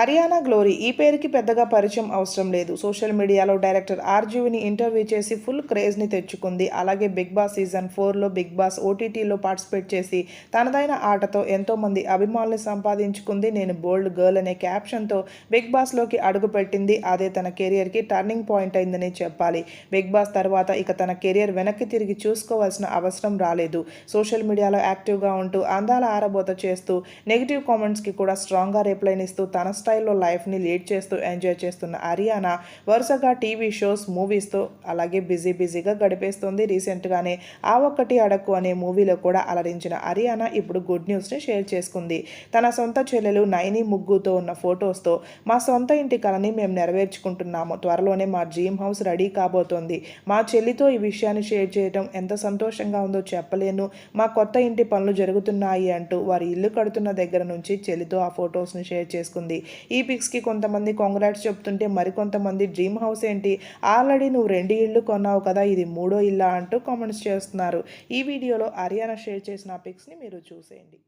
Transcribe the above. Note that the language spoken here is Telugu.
అరియానా గ్లోరీ ఈ పేరుకి పెద్దగా పరిచయం అవసరం లేదు. సోషల్ మీడియాలో డైరెక్టర్ ఆర్జీవిని ఇంటర్వ్యూ చేసి ఫుల్ క్రేజ్ని తెచ్చుకుంది. అలాగే బిగ్ బాస్ సీజన్ ఫోర్లో బిగ్ బాస్ ఓటీటీలో పార్టిసిపేట్ చేసి తనదైన ఆటతో ఎంతోమంది అభిమానులు సంపాదించుకుంది. నేను బోల్డ్ గర్ల్ అనే క్యాప్షన్తో బిగ్ బాస్లోకి అడుగుపెట్టింది. అదే తన కెరియర్కి టర్నింగ్ పాయింట్ అయిందని చెప్పాలి. బిగ్ బాస్ తర్వాత ఇక తన కెరియర్ వెనక్కి తిరిగి చూసుకోవాల్సిన అవసరం రాలేదు. సోషల్ మీడియాలో యాక్టివ్గా ఉంటూ అందాల ఆరబోత చేస్తూ నెగిటివ్ కామెంట్స్కి కూడా స్ట్రాంగ్గా రిప్లైన్ ఇస్తూ తన స్టైల్లో లైఫ్ని లీడ్ చేస్తూ ఎంజాయ్ చేస్తున్న అరియానా వరుసగా టీవీ షోస్ మూవీస్తో అలాగే బిజీ బిజీగా గడిపేస్తుంది. రీసెంట్గానే ఆ ఒక్కటి అడక్కు అనే మూవీలో కూడా అలరించిన అరియానా ఇప్పుడు గుడ్ న్యూస్ని షేర్ చేసుకుంది. తన సొంత చెల్లెలు నైని ముగ్గుతో ఉన్న ఫొటోస్తో మా సొంత ఇంటి కలని మేము నెరవేర్చుకుంటున్నాము. త్వరలోనే మా డ్రీమ్ హౌస్ రెడీ కాబోతోంది. మా చెల్లితో ఈ విషయాన్ని షేర్ చేయడం ఎంత సంతోషంగా ఉందో చెప్పలేను. మా కొత్త ఇంటి పనులు జరుగుతున్నాయి అంటూ వారి ఇల్లు కడుతున్న దగ్గర నుంచి చెల్లితో ఆ ఫొటోస్ని షేర్ చేసుకుంది. ఈ పిక్స్కి కొంతమంది కాంగ్రాట్స్ చెప్తుంటే మరికొంతమంది డ్రీమ్ హౌస్ ఏంటి? ఆల్రెడీ నువ్వు రెండు ఇళ్ళు కొన్నావు కదా ఇది మూడో ఇల్లా అంటూ కామెంట్స్ చేస్తున్నారు. ఈ వీడియోలో హర్యానా షేర్ చేసిన పిక్స్ని మీరు చూసేయండి.